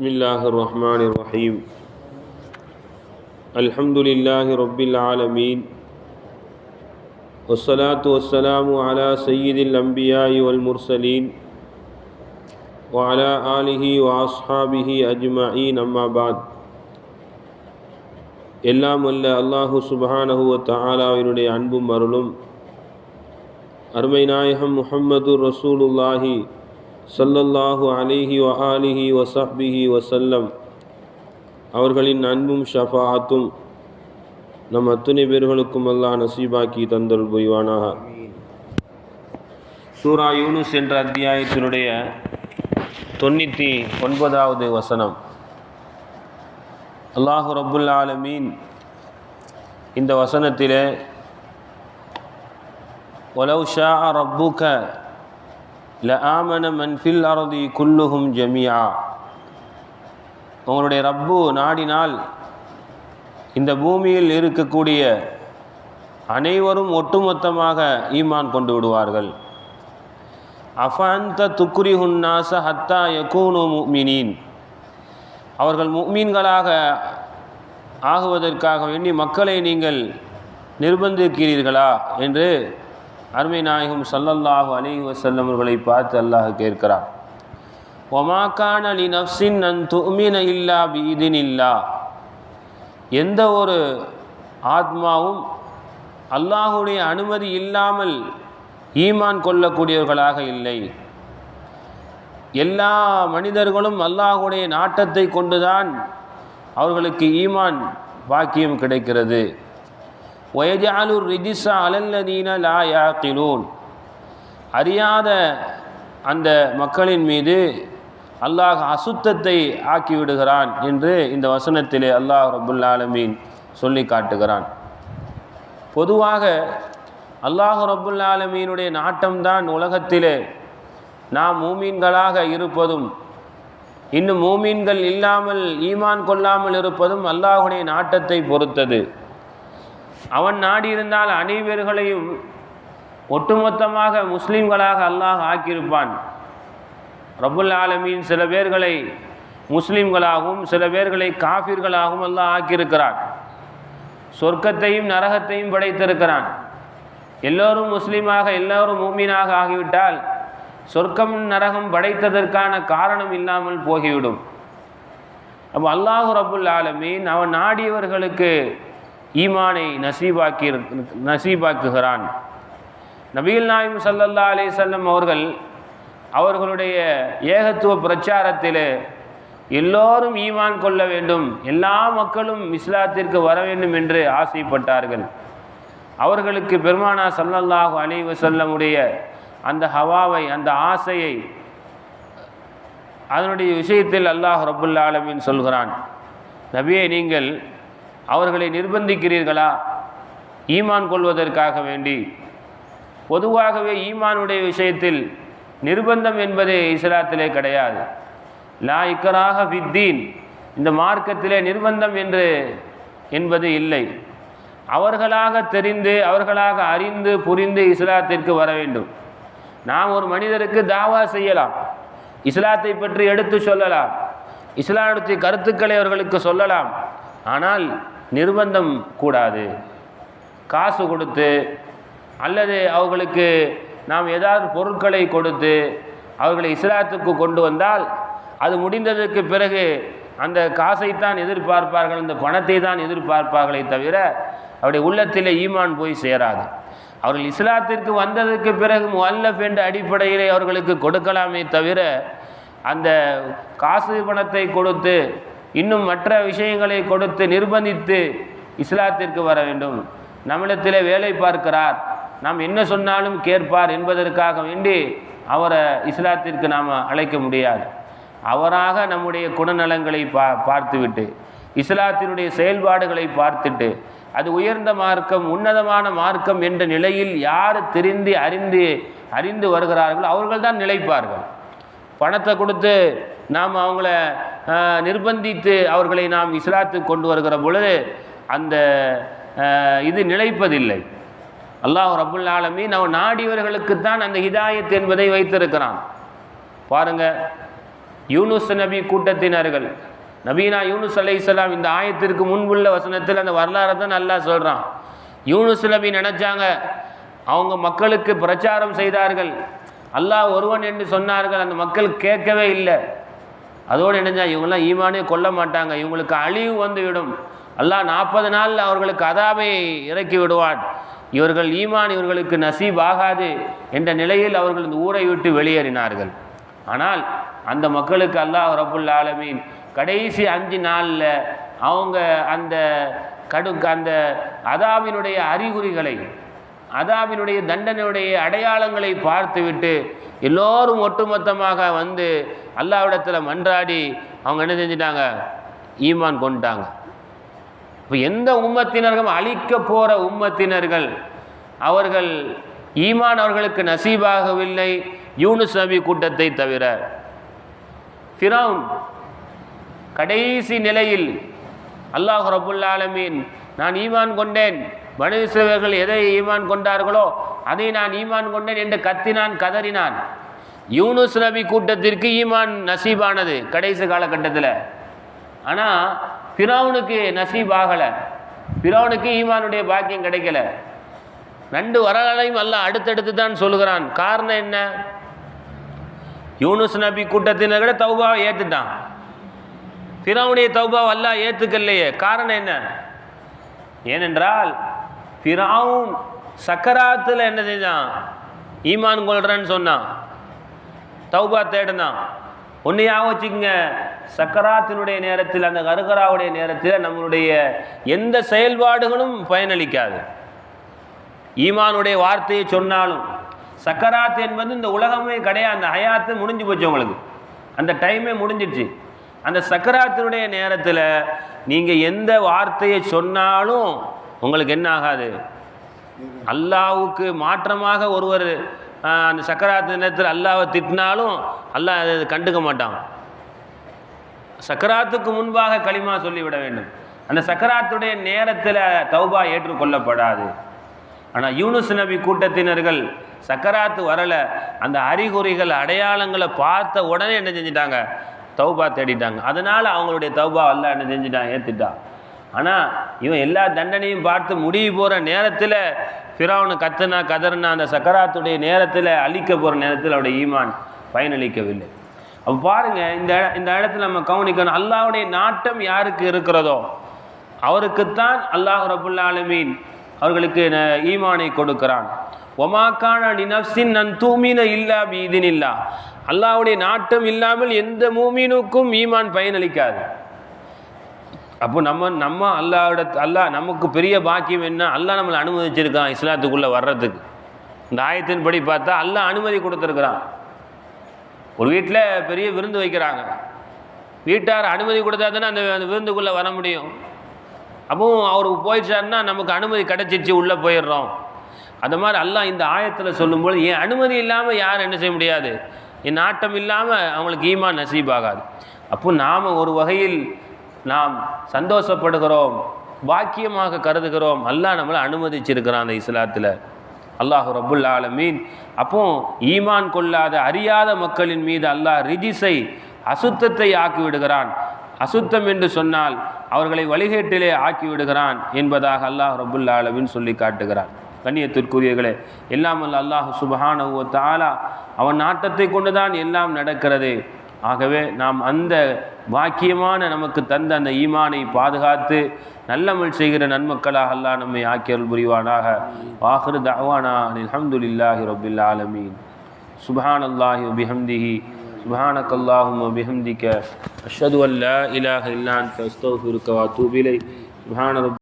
بسم الله الرحمن الرحيم الحمد لله رب العالمين والصلاة والسلام على سيد الأنبياء والمرسلين وعلى آله وأصحابه أجمعين أما بعد எல்லாம் அல்ல அல்லாஹு சுபஹானஹு வ தஆலாவினுடைய அன்பும் அருளும் அருமை நாயகம் முஹம்மது ரசூலுல்லாஹி ஸல்லல்லாஹு அலைஹி வ ஆலிஹி வசல்லம். அவர்களின் அன்பும் ஷஃபாத்தும் நம் அத்துணை பேர்களுக்கும் அல்லாஹ் நசீபாக்கி தந்தல் புரிவானாக. சூரா யூனுஸ் என்ற அத்தியாயத்தினுடைய தொண்ணூற்றி ஒன்பதாவது வசனம். அல்லாஹு ரபுல் ஆலமீன் இந்த வசனத்திலே ஒலவுஷா ரப்புக்க லஆமன ல மன் ஃபில் அரதி குல்லுஹும் ஜமியா உங்களுடைய ரப்பு நாடினால் இந்த பூமியில் இருக்கக்கூடிய அனைவரும் ஒட்டுமொத்தமாக ஈமான் கொண்டு விடுவார்கள். அஃபந்த துக்குரி ஹுன்னாச ஹத்தா யகூனு முக்மினீன். அவர்கள் முக்மீன்களாக ஆகுவதற்காக வேண்டி மக்களை நீங்கள் நிர்பந்திக்கிறீர்களா என்று அருமை நாயகம் சல்லல்லாஹு அலிஹி வசல்லம் அவர்களை பார்த்து அல்லாஹ் கேட்கிறார் ஒமாக்கான அலி நஃப்சின் நன் துமின இல்லா பீதின் இல்லா எந்த ஒரு ஆத்மாவும் அல்லாஹுடைய அனுமதி இல்லாமல் ஈமான் கொள்ளக்கூடியவர்களாக இல்லை. எல்லா மனிதர்களும் அல்லாஹுடைய நாட்டத்தை கொண்டுதான் அவர்களுக்கு ஈமான் பாக்கியம் கிடைக்கிறது. ஒயஜாலுர் ரிஜிசா அலல்லதீன லா யாக்கிலூன் அறியாத அந்த மக்களின் மீது அல்லாஹ் அசுத்தத்தை ஆக்கிவிடுகிறான் என்று இந்த வசனத்திலே அல்லாஹ் ரபுல்லாலமீன் சொல்லி காட்டுகிறான். பொதுவாக அல்லாஹ் ரபுல்லாலமீனுடைய நாட்டம்தான் உலகத்திலே நாம் மூமீன்களாக இருப்பதும் இன்னும் மூமீன்கள் இல்லாமல் ஈமான் கொள்ளாமல் இருப்பதும் அல்லாஹுடைய நாட்டத்தை பொறுத்தது. அவன் நாடியிருந்தால் அனைவர்களையும் ஒட்டுமொத்தமாக முஸ்லீம்களாக அல்லாஹ் ஆக்கியிருப்பான். ரபுல் ஆலமீன் சில பேர்களை முஸ்லீம்களாகவும் சில பேர்களை காஃபிர்களாகவும் அல்லாஹ் ஆக்கியிருக்கிறான். சொர்க்கத்தையும் நரகத்தையும் படைத்திருக்கிறான். எல்லோரும் முஸ்லீமாக எல்லோரும் மூமீனாக ஆகிவிட்டால் சொர்க்கம் நரகம் படைத்ததற்கான காரணம் இல்லாமல் போகிவிடும். அப்போ அல்லாஹு ரபுல் ஆலமீன் அவன் நாடியவர்களுக்கு ஈமானை நசீபாக்கி நசீபாக்குகிறான். நபீல் நாயும் சல்லல்லா அலி அவர்கள் அவர்களுடைய ஏகத்துவ பிரச்சாரத்தில் எல்லோரும் ஈமான் கொள்ள வேண்டும் எல்லா மக்களும் இஸ்லாத்திற்கு வர வேண்டும் என்று ஆசைப்பட்டார்கள். அவர்களுக்கு பெருமானா சல்லல்லாஹு அலைவு செல்லமுடைய அந்த ஹவாவை அந்த ஆசையை அதனுடைய விஷயத்தில் அல்லாஹ் ரபுல் ஆலமின் சொல்கிறான். நபியை நீங்கள் அவர்களை நிர்பந்திக்கிறீர்களா? ஈமான் கொள்வதற்காக வேண்டி. பொதுவாகவே ஈமானுடைய விஷயத்தில் நிர்பந்தம் என்பதே இஸ்லாத்திலே கிடையாது. லா இக்கராக வித்தீன் இந்த மார்க்கத்திலே நிர்பந்தம் என்று என்பது இல்லை. அவர்களாக தெரிந்து அவர்களாக அறிந்து புரிந்து இஸ்லாத்திற்கு வர வேண்டும். நாம் ஒரு மனிதருக்கு தாவா செய்யலாம். இஸ்லாத்தை பற்றி எடுத்து சொல்லலாம். இஸ்லாமுடைய கருத்துக்களை அவர்களுக்கு சொல்லலாம். ஆனால் நிர்பந்தம் கூடாது. காசு கொடுத்து அல்லது அவர்களுக்கு நாம் ஏதாவது பொருட்களை கொடுத்து அவர்களை இஸ்லாத்துக்கு கொண்டு வந்தால் அது முடிந்ததற்கு பிறகு அந்த காசைத்தான் எதிர்பார்ப்பார்கள் அந்த பணத்தை தான் எதிர்பார்ப்பார்களே தவிர அவருடைய உள்ளத்தில் ஈமான் போய் சேராது. அவர்கள் இஸ்லாத்திற்கு வந்ததற்கு பிறகு முல்லஃப் என்ற அடிப்படையிலே அவர்களுக்கு கொடுக்கலாமே தவிர அந்த காசு பணத்தை கொடுத்து இன்னும் மற்ற விஷயங்களை கொடுத்து நிர்பந்தித்து இஸ்லாத்திற்கு வர வேண்டும். நம்மிடத்தில் வேலை பார்க்கிறார். நாம் என்ன சொன்னாலும் கேட்பார் என்பதற்காக வேண்டி அவரை இஸ்லாத்திற்கு நாம் அழைக்க முடியாது. அவராக நம்முடைய குணநலங்களை பா பார்த்துவிட்டு இஸ்லாத்தினுடைய செயல்பாடுகளை பார்த்துட்டு அது உயர்ந்த மார்க்கம் உன்னதமான மார்க்கம் என்ற நிலையில் யார் தெரிந்து அறிந்து அறிந்து வருகிறார்களோ அவர்கள் தான் நிலைப்பார்கள். பணத்தை கொடுத்து நாம் அவங்கள நிர்பந்தித்து அவர்களை நாம் இஸ்லாத்துக்கு கொண்டு வருகிற பொழுது அந்த இது நிலைப்பதில்லை. அல்லாஹ் ரபுல் ஆலமீன் அவன் நாடியவர்களுக்குத்தான் அந்த ஹிதாயத் என்பதை வைத்திருக்கிறான். பாருங்க யூனுஸ் நபி கூட்டத்தினர்கள் நபீனா யூனுஸ் அலைஹிஸ்ஸலாம் இந்த ஆயத்திற்கு முன்புள்ள வசனத்தில் அந்த வரலாறை தான் நல்லா சொல்கிறான் யூனுஸ் நபி நினச்சாங்க அவங்க மக்களுக்கு பிரச்சாரம் செய்தார்கள். அல்லாஹ் ஒருவன் என்று சொன்னார்கள் அந்த மக்கள் கேட்கவே இல்லை. அதோடு இணைஞ்சா இவங்கெல்லாம் ஈமானே கொல்ல மாட்டாங்க. இவங்களுக்கு அழிவு வந்துவிடும். அல்லாஹ் நாற்பது நாள் அவர்களுக்கு அதாவை இறக்கி விடுவான். இவர்கள் ஈமான் இவர்களுக்கு நசீப் ஆகாது என்ற நிலையில் அவர்கள் இந்த ஊரை விட்டு வெளியேறினார்கள். ஆனால் அந்த மக்களுக்கு அல்லாஹ் ரபுல் ஆலமீன் கடைசி அஞ்சு நாளில் அவங்க அந்த கடு அந்த அதாவினுடைய அறிகுறிகளை அதாபினுடைய தண்டனையுடைய அடையாளங்களை பார்த்துவிட்டு எல்லோரும் ஒட்டுமொத்தமாக வந்து அல்லாவிடத்தில் மன்றாடி அவங்க என்ன செஞ்சிட்டாங்க? ஈமான் கொண்டுட்டாங்க. இப்போ எந்த உம்மத்தினர்களும் அழிக்க போகிற உம்மத்தினர்கள் அவர்கள் ஈமான் அவர்களுக்கு நசீபாகவில்லை யூனுஸ் நபி கூட்டத்தை தவிர. ஃபிரவுன் கடைசி நிலையில் அல்லாஹ் ரபுல்லாலமீன் நான் ஈமான் கொண்டேன். மனுஷர்கள் எதை ஈமான் கொண்டார்களோ அதை நான் ஈமான் கொண்டேன் என்று கத்தினான் கதறினான். யூனுஸ் நபி கூட்டத்திற்கு ஈமான் நசீபானது கடைசி காலகட்டத்தில். ஆனால் பிராவுனுக்கு நசீப் ஆகலை. ஃபிரௌனுக்கு ஈமானுடைய பாக்கியம் கிடைக்கல. ரெண்டு வரலாறையும் அல்ல அடுத்தடுத்து தான் சொல்லுகிறான். காரணம் என்ன? யூனுஸ் நபி கூட்டத்தினர் கூட தௌபாவை ஏற்றுட்டான் பிராவுடைய தௌபாவை அல்ல ஏற்றுக்கலையே காரணம் என்ன? ஏனென்றால் ஃபிராவும் சக்கராத்தில் என்ன செஞ்சான் ஈமான் கொள்றேன்னு சொன்னான் தௌபா தேடினான். ஒன்றையாக வச்சுக்கோங்க. சக்கராத்தினுடைய நேரத்தில் அந்த கருகராவுடைய நேரத்தில் நம்மளுடைய எந்த செயல்பாடுகளும் பயனளிக்காது. ஈமானுடைய வார்த்தையை சொன்னாலும் சக்கராத் என்பது இந்த உலகமே கிடையாது. அந்த ஹயாத்து முடிஞ்சு போச்சு உங்களுக்கு. அந்த டைமே முடிஞ்சிடுச்சு. அந்த சக்கராத்தினுடைய நேரத்தில் நீங்கள் எந்த வார்த்தையை சொன்னாலும் உங்களுக்கு என்ன ஆகாது? அல்லாவுக்கு மாற்றமாக ஒருவர் அந்த சக்கராத்து நேரத்தில் அல்லாவை திட்டினாலும் அல்லாஹ் அதை கண்டுக்க மாட்டான். சக்கராத்துக்கு முன்பாக களிமா சொல்லிவிட வேண்டும். அந்த சக்கராத்துடைய நேரத்தில் தௌபா ஏற்றுக்கொள்ளப்படாது. ஆனால் யூனுஸ் நபி கூட்டத்தினர்கள் சக்கராத்து வரலை. அந்த அறிகுறிகள் அடையாளங்களை பார்த்த உடனே என்ன செஞ்சிட்டாங்க? தௌபா தேடிட்டாங்க. அதனால் அவங்களுடைய தௌபா அல்ல என்ன செஞ்சிட்டான்? ஏற்றுட்டான் ஆனால் இவன் எல்லா தண்டனையும் பார்த்து முடிவு போகிற நேரத்தில் ஃபிரௌனு கத்துனா கதறுனா அந்த சக்கராத்துடைய நேரத்தில் அழிக்க போகிற நேரத்தில் அவருடைய ஈமான் பயனளிக்கவில்லை. அப்போ பாருங்கள் இந்த இந்த இடத்துல நம்ம கவனிக்கணும் அல்லாவுடைய நாட்டம் யாருக்கு இருக்கிறதோ அவருக்குத்தான் அல்லாஹ் ரபுல்லாலமீன் அவர்களுக்கு ஈமானை கொடுக்கிறான். ஒமாக்கான நினப்சின் நன் தூமீன இல்லா பீதின் இல்லா அல்லாஹ்வுடைய நாட்டம் இல்லாமல் எந்த மூமீனுக்கும் ஈமான் பயனளிக்காது. அப்போ நம்ம நம்ம அல்லாவோட அல்லாஹ் நமக்கு பெரிய பாக்கியம் என்ன? அல்லாஹ் நம்மளை அனுமதிச்சிருக்கான் இஸ்லாத்துக்குள்ளே வர்றதுக்கு. இந்த ஆயத்தின்படி பார்த்தா அல்லாஹ் அனுமதி கொடுத்துருக்குறான். ஒரு வீட்டில் பெரிய விருந்து வைக்கிறாங்க. வீட்டார் அனுமதி கொடுத்தா தானே அந்த அந்த விருந்துக்குள்ளே வர முடியும். அப்பவும் அவருக்கு போயிடுச்சாருன்னா நமக்கு அனுமதி கிடச்சிச்சு உள்ளே போயிடுறோம். அந்த மாதிரி அல்லாஹ் இந்த ஆயத்தில் சொல்லும்போது என் அனுமதி இல்லாமல் யாரும் என்ன செய்ய முடியாது? என் நாட்டம் இல்லாமல் அவங்களுக்கு ஈமான் நசீபாகாது. அப்போ நாம் ஒரு வகையில் நாம் சந்தோஷப்படுகிறோம் பாக்கியமாக கருதுகிறோம். அல்லாஹ் நம்மளை அனுமதிச்சிருக்கிறான் அந்த இஸ்லாத்தில். அல்லாஹு ரபுல் ஆலமீன். அப்போ ஈமான் கொள்ளாத அறியாத மக்களின் மீது அல்லாஹ் ரிஜிஸை அசுத்தத்தை ஆக்கி விடுகிறான் அசுத்தம் என்று சொன்னால் அவர்களை வழிகேட்டிலே ஆக்கி விடுகிறான் என்பதாக அல்லாஹ் ரபுல் ஆலமீன் சொல்லி காட்டுகிறான் கண்ணியத்திற்குரியர்களே எல்லாம் அல்ல அல்லாஹ் சுபஹான வ தஆலா அவன் நாட்டத்தை கொண்டுதான் எல்லாம் நடக்கிறது. ஆகவே நாம் அந்த பாக்கியமான நமக்கு தந்த அந்த ஈமானை பாதுகாத்து நல்லமல் செய்கிற நன்மக்களாக அல்லாஹ் நம்மை ஆக்கியருள் புரிவானாக வாஹிரு தஅவானா அல்ஹம்துலில்லாஹி ரப்பில் ஆலமீன் சுப்ஹான் அல்லாஹி வபிஹம்திஹி سبحانك اللهم وبحمدك أشهد أن لا إله إلا أنت أستغفرك وأتوب إليك سبحان رب